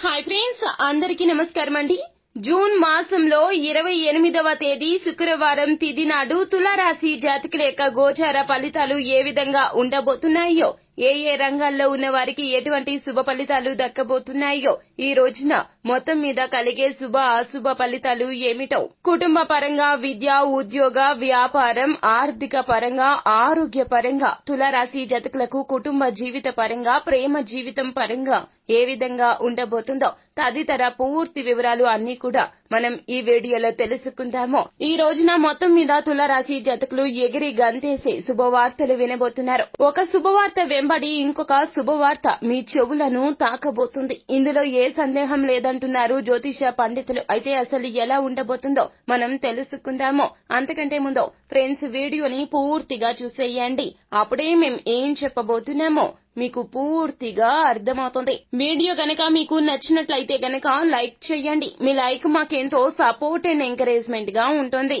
Hi friends అందరికీ నమస్కారం అండి. జూన్ మాసంలో ఇరవై ఎనిమిదవ తేదీ శుక్రవారం తిది నాడు తులారాశి జాతకుల యొక్క గోచార ఫలితాలు ఏ విధంగా ఉండబోతున్నాయో ఏ ఏ రంగాల్లో ఉన్న వారికి ఎటువంటి శుభ ఫలితాలు దక్కబోతున్నాయో ఈ రోజున మొత్తం మీద కలిగే శుభ అశుభ ఫలితాలు ఏమిటో కుటుంబ పరంగా విద్య ఉద్యోగ వ్యాపారం ఆర్థిక పరంగా ఆరోగ్య పరంగా తులారాశి జతకులకు కుటుంబ జీవిత పరంగా ప్రేమ జీవితం పరంగా ఏ విధంగా ఉండబోతుందో తదితర పూర్తి వివరాలు అన్ని కూడా మనం ఈ వీడియోలో తెలుసుకుందాము. ఈ రోజున మొత్తం మీద తులారాశి జతకులు ఎగిరి గంతేసి శుభవార్తలు వినబోతున్నారు. ఒక శుభవార్త వెంబడి ఇంకొక శుభవార్త మీ చెవులను తాకబోతుంది. ఇందులో ఏ సందేహం లేదంటున్నారు జ్యోతిష పండితులు. అయితే అసలు ఎలా ఉండబోతుందో మనం తెలుసుకుందాము. అంతకంటే ముందు ఫ్రెండ్స్ వీడియోని పూర్తిగా చూసేయండి. అప్పుడే మేం ఏం చెప్పబోతున్నామో మీకు పూర్తిగా అర్థమవుతుంది. వీడియో గనక మీకు నచ్చినట్లయితే గనక లైక్ చేయండి. మీ లైక్ మాకెంతో సపోర్ట్ అండ్ ఎంకరేజ్మెంట్గా ఉంటుంది.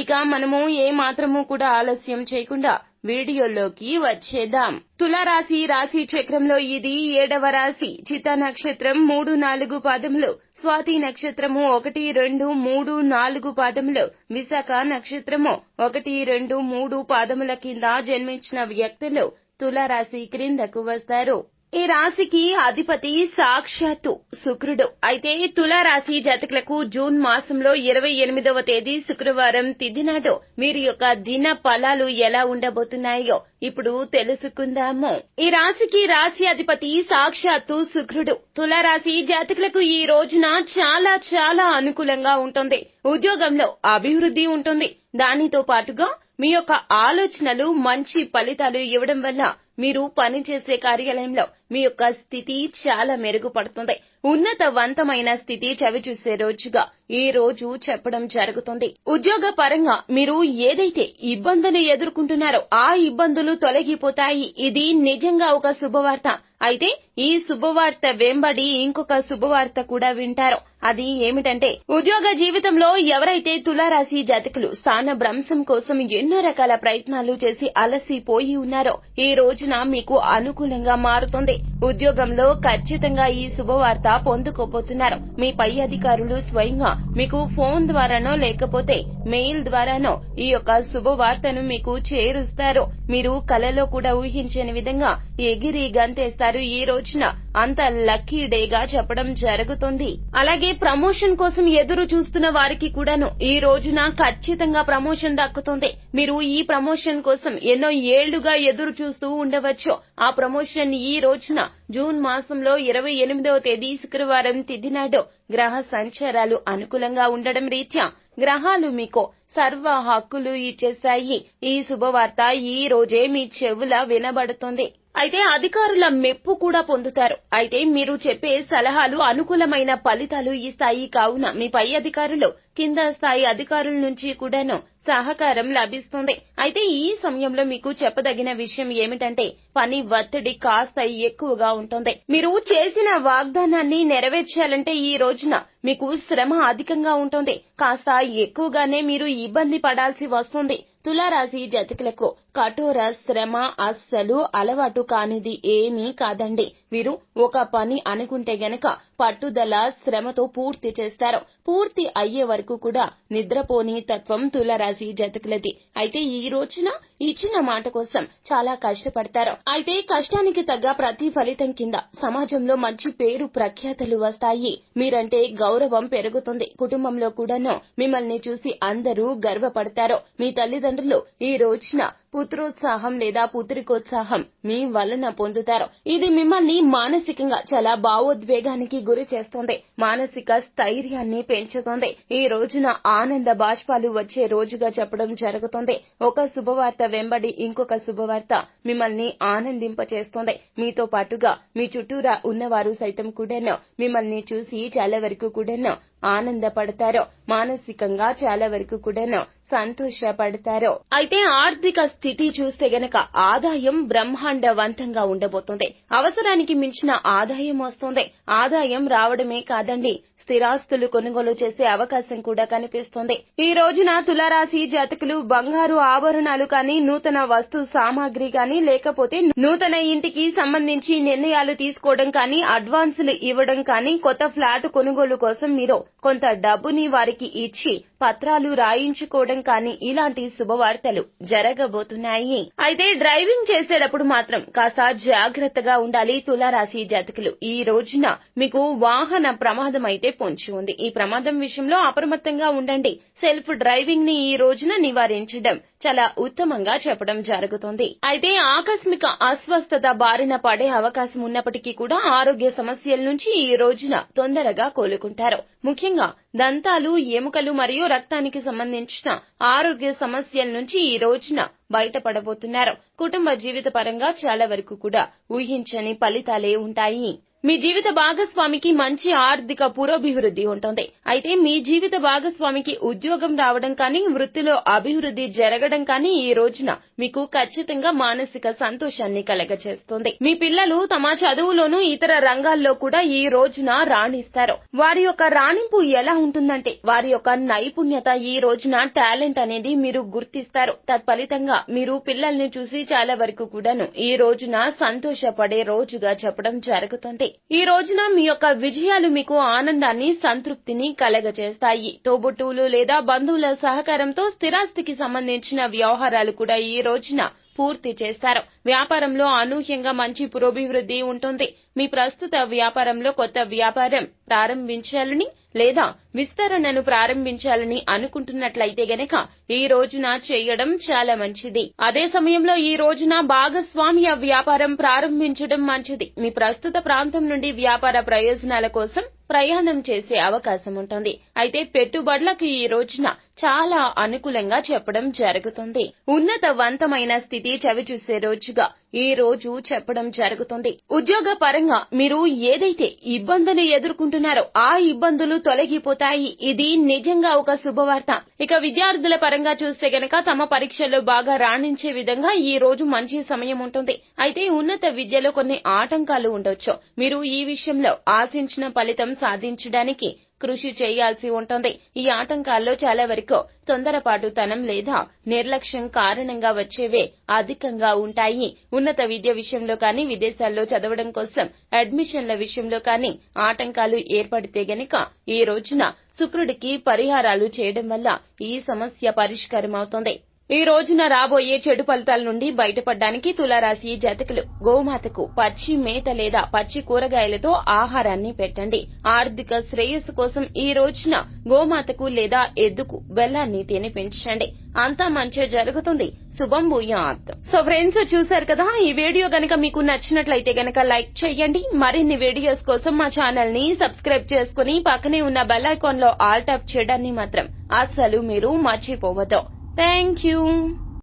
ఇక మనము ఏ మాత్రము కూడా ఆలస్యం చేయకుండా వీడియోలోకి వచ్చేద్దాం. తులారాశి రాశి చక్రంలో ఇది ఏడవ రాశి. చిత్త నక్షత్రం మూడు నాలుగు పాదములు. స్వాతి నక్షత్రము ఒకటి రెండు మూడు నాలుగు పాదములు. విశాఖ నక్షత్రము ఒకటి రెండు మూడు పాదముల కింద జన్మించిన వ్యక్తులు తులారాశి క్రిందకు వస్తారు. ఈ రాశికి అధిపతి సాక్షాత్తు శుక్రుడు. అయితే తులారాశి జాతకులకు జూన్ మాసంలో ఇరవై ఎనిమిదవ తేదీ శుక్రవారం తిథి నాడు వీరి యొక్క దిన ఫలాలు ఎలా ఉండబోతున్నాయో ఇప్పుడు తెలుసుకుందాము. ఈ రాశికి రాశి అధిపతి సాక్షాత్తు శుక్రుడు. తులారాశి జాతకులకు ఈ రోజున చాలా చాలా అనుకూలంగా ఉంటుంది. ఉద్యోగంలో అభివృద్ధి ఉంటుంది. దానితో పాటుగా మీ యొక్క ఆలోచనలు మంచి ఫలితాలు ఇవ్వడం వల్ల మీరు పనిచేసే కార్యాలయంలో మీ యొక్క స్థితి చాలా మెరుగుపడుతుంది. ఉన్నతవంతమైన స్థితి చవిచూసే రోజుగా ఈ రోజు చెప్పడం జరుగుతుంది. ఉద్యోగ పరంగా మీరు ఏదైతే ఇబ్బందులు ఎదుర్కొంటున్నారో ఆ ఇబ్బందులు తొలగిపోతాయి. ఇది నిజంగా ఒక శుభవార్త. అయితే ఈ శుభవార్త వెంబడి ఇంకొక శుభవార్త కూడా వింటారు. అది ఏమిటంటే ఉద్యోగ జీవితంలో ఎవరైతే తులారాశి జాతకులు స్థాన భ్రంశం కోసం ఎన్నో రకాల ప్రయత్నాలు చేసి అలసిపోయి ఉన్నారో ఈ రోజు ఆలోచన మీకు అనుకూలంగా మారుతుంది. ఉద్యోగంలో ఖచ్చితంగా ఈ శుభవార్త పొందుకోబోతున్నారు. మీ పై అధికారులు స్వయంగా మీకు ఫోన్ ద్వారానో లేకపోతే మెయిల్ ద్వారానో ఈ యొక్క శుభవార్తను మీకు చేరుస్తారు. మీరు కలలో కూడా ఊహించని విధంగా ఎగిరి గంతేస్తారు. ఈ రోజున అంత లక్కీ డేగా చెప్పడం జరుగుతుంది. అలాగే ప్రమోషన్ కోసం ఎదురు చూస్తున్న వారికి కూడాను ఈ రోజున ఖచ్చితంగా ప్రమోషన్ దక్కుతుంది. మీరు ఈ ప్రమోషన్ కోసం ఎన్నో ఏళ్ళుగా ఎదురు చూస్తూ ఉండవచ్చు. ఆ ప్రమోషన్ ఈ రోజున జూన్ మాసంలో ఇరవై ఎనిమిదవ తేదీ శుక్రవారం తిథి నాడు గ్రహ సంచారాలు అనుకూలంగా ఉండడం రీత్యా గ్రహాలు మీకు సర్వ హక్కులు ఇచ్చేశాయి. ఈ శుభవార్త ఈ రోజే మీ చెవుల వినబడుతుంది. అయితే అధికారుల మెప్పు కూడా పొందుతారు. అయితే మీరు చెప్పే సలహాలు అనుకూలమైన ఫలితాలు ఇస్తాయి. కావున మీ పై అధికారులు కింద స్థాయి అధికారుల నుంచి కూడాను సహకారం లభిస్తుంది. అయితే ఈ సమయంలో మీకు చెప్పదగిన విషయం ఏమిటంటే పని ఒత్తిడి కాస్త ఎక్కువగా ఉంటుంది. మీరు చేసిన వాగ్దానాన్ని నెరవేర్చాలంటే ఈ రోజున మీకు శ్రమ అధికంగా ఉంటుంది. కాస్త ఎక్కువగానే మీరు ఇబ్బంది పడాల్సి వస్తుంది. తులారాశి జతకులకు కఠోర శ్రమ అస్సలు అలవాటు కానిది ఏమీ కాదండి. వీరు ఒక పని అనుకుంటే గనక పట్టుదల శ్రమతో పూర్తి చేస్తారు. పూర్తి అయ్యే వరకు కూడా నిద్రపోని తత్వం తులరాశి జతకులది. అయితే ఈ రోజున ఇచ్చిన మాట కోసం చాలా కష్టపడతారు. అయితే కష్టానికి తగ్గ ప్రతి ఫలితం కింద సమాజంలో మంచి పేరు ప్రఖ్యాతలు వస్తాయి. మీరంటే గౌరవం పెరుగుతుంది. కుటుంబంలో కూడాను మిమ్మల్ని చూసి అందరూ గర్వపడతారు. మీ తల్లిదండ్రులు ఈ రోజున పుత్రోత్సాహం లేదా పుత్రికోత్సాహం మీ వలన పొందుతారు. ఇది మిమ్మల్ని మానసికంగా చాలా భావోద్వేగానికి గురి చేస్తుంది. మానసిక స్థైర్యాన్ని పెంచుతుంది. ఈ రోజున ఆనంద బాష్పాలు వచ్చే రోజుగా చెప్పడం జరుగుతుంది. ఒక శుభవార్త వెంబడి ఇంకొక శుభవార్త మిమ్మల్ని ఆనందింపచేస్తుంది. మీతో పాటుగా మీ చుట్టూరా ఉన్నవారు సైతం కూడాను మిమ్మల్ని చూసి చాలా వరకు కూడాను ఆనందపడతారు మానసికంగా చాలా వరకు కూడాను సంతోషపడతారు. అయితే ఆర్థిక స్థితి చూస్తే గనక ఆదాయం బ్రహ్మాండవంతంగా ఉండబోతోంది. అవసరానికి మించిన ఆదాయం వస్తోంది. ఆదాయం రావడమే కాదండి స్థిరాస్తులు కొనుగోలు చేసే అవకాశం కూడా కనిపిస్తుంది. ఈ రోజున తులారాశి జాతకులు బంగారు ఆభరణాలు కానీ నూతన వస్తు సామాగ్రి కానీ లేకపోతే నూతన ఇంటికి సంబంధించి నిర్ణయాలు తీసుకోవడం కానీ అడ్వాన్సులు ఇవ్వడం కానీ కొత్త ఫ్లాట్ కొనుగోలు కోసం మీరు కొంత డబ్బుని వారికి ఇచ్చి పత్రాలు రాయించుకోవడం కానీ ఇలాంటి శుభవార్తలు జరగబోతున్నాయి. అయితే డ్రైవింగ్ చేసేటప్పుడు మాత్రం కాస్త జాగ్రత్తగా ఉండాలి తులారాశి జాతకులు. ఈ రోజున మీకు వాహన ప్రమాదం అయితే పొంచి ఉంది. ఈ ప్రమాదం విషయంలో అప్రమత్తంగా ఉండండి. సెల్ఫ్ డ్రైవింగ్ని ఈ రోజున నివారించడం చాలా ఉత్తమంగా చెప్పడం జరుగుతుంది. అయితే ఆకస్మిక అస్వస్థత బారిన పడే అవకాశం ఉన్నప్పటికీ కూడా ఆరోగ్య సమస్యల నుంచి ఈ రోజున తొందరగా కోలుకుంటారు. ముఖ్యంగా దంతాలు ఎముకలు మరియు రక్తానికి సంబంధించిన ఆరోగ్య సమస్యల నుంచి ఈ రోజున బయటపడబోతున్నారు. కుటుంబ జీవిత పరంగా చాలా వరకు కూడా ఊహించని ఫలితాలే ఉంటాయి. మీ జీవిత భాగస్వామికి మంచి ఆర్థిక పురోభివృద్ధి ఉంటుంది. అయితే మీ జీవిత భాగస్వామికి ఉద్యోగం రావడం కానీ వృత్తిలో అభివృద్ధి జరగడం కానీ ఈ రోజున మీకు ఖచ్చితంగా మానసిక సంతోషాన్ని కలగచేస్తుంది. మీ పిల్లలు తమ చదువులోనూ ఇతర రంగాల్లో కూడా ఈ రోజున రాణిస్తారు. వారి యొక్క రాణింపు ఎలా ఉంటుందంటే వారి యొక్క నైపుణ్యత ఈ రోజున టాలెంట్ అనేది మీరు గుర్తిస్తారు. తత్ఫలితంగా మీరు పిల్లల్ని చూసి చాలా వరకు కూడాను ఈ రోజున సంతోషపడే రోజుగా చెప్పడం జరుగుతుంది. ఈ రోజున మీ యొక్క విజయాలు మీకు ఆనందాన్ని సంతృప్తిని కలగజేస్తాయి. తోబుట్టువులు లేదా బంధువుల సహకారంతో స్థిరాస్తికి సంబంధించిన వ్యవహారాలు కూడా ఈ రోజున పూర్తి చేస్తారు. వ్యాపారంలో అనూహ్యంగా మంచి పురోభివృద్ధి ఉంటుంది. మీ ప్రస్తుత వ్యాపారంలో కొత్త వ్యాపారం ప్రారంభించాలని లేదా విస్తరణను ప్రారంభించాలని అనుకుంటున్నట్లయితే గనక ఈ రోజున చేయడం చాలా మంచిది. అదే సమయంలో ఈ రోజున భాగస్వామ్య వ్యాపారం ప్రారంభించడం మంచిది. మీ ప్రస్తుత ప్రాంతం నుండి వ్యాపార ప్రయోజనాల కోసం ప్రయాణం చేసే అవకాశం ఉంటుంది. అయితే పెట్టుబడులకు ఈ రోజున చాలా అనుకూలంగా చెప్పడం జరుగుతుంది. ఉన్నతవంతమైన స్థితి చవిచూసే రోజుగా ఈ రోజు చెప్పడం జరుగుతుంది. ఉద్యోగ పరంగా మీరు ఏదైతే ఇబ్బందులు ఎదుర్కొంటున్నారో ఆ ఇబ్బందులు తొలగిపోతాయి. ఇది నిజంగా ఒక శుభవార్త. ఇక విద్యార్థుల పరంగా చూస్తే గనక తమ పరీక్షల్లో బాగా రాణించే విధంగా ఈ రోజు మంచి సమయం ఉంటుంది. అయితే ఉన్నత విద్యలో కొన్ని ఆటంకాలు ఉండొచ్చు. మీరు ఈ విషయంలో ఆశించిన ఫలితం సాధించడానికి కృషి చేయాల్సి ఉంటుంది. ఈ ఆటంకాల్లో చాలా వరకు తొందరపాటుతనం లేదా నిర్లక్ష్యం కారణంగా వచ్చేవే అధికంగా ఉంటాయి. ఉన్నత విద్య విషయంలో కానీ విదేశాల్లో చదవడం కోసం అడ్మిషన్ల విషయంలో కానీ ఆటంకాలు ఏర్పడితే గనక ఈ రోజున శుక్రుడికి పరిహారాలు చేయడం వల్ల ఈ సమస్య పరిష్కారం అవుతుంది ఈ రోజున రాబోయే చెడు ఫలితాల నుండి బయటపడడానికి తులారాశి జాతకులు గోమాతకు పచ్చి మేత లేదా పచ్చి కూరగాయలతో ఆహారాన్ని పెట్టండి. ఆర్థిక శ్రేయస్సు కోసం ఈ రోజున గోమాతకు లేదా ఎద్దుకు బెల్లాన్ని తినిపించండి అంతా మంచి జరుగుతుంది. శుభం భూయాత్. సో ఫ్రెండ్స్ చూసారు కదా? ఈ వీడియో గనక మీకు నచ్చినట్లయితే గనక లైక్ చేయండి. మరిన్ని వీడియోస్ కోసం మా ఛానల్ని సబ్స్క్రైబ్ చేసుకుని పక్కనే ఉన్న బెల్ ఐకాన్లో ఆల్ టాప్ చేయడాన్ని మాత్రం అస్సలు మీరు మర్చిపోవద్దు. Thank you.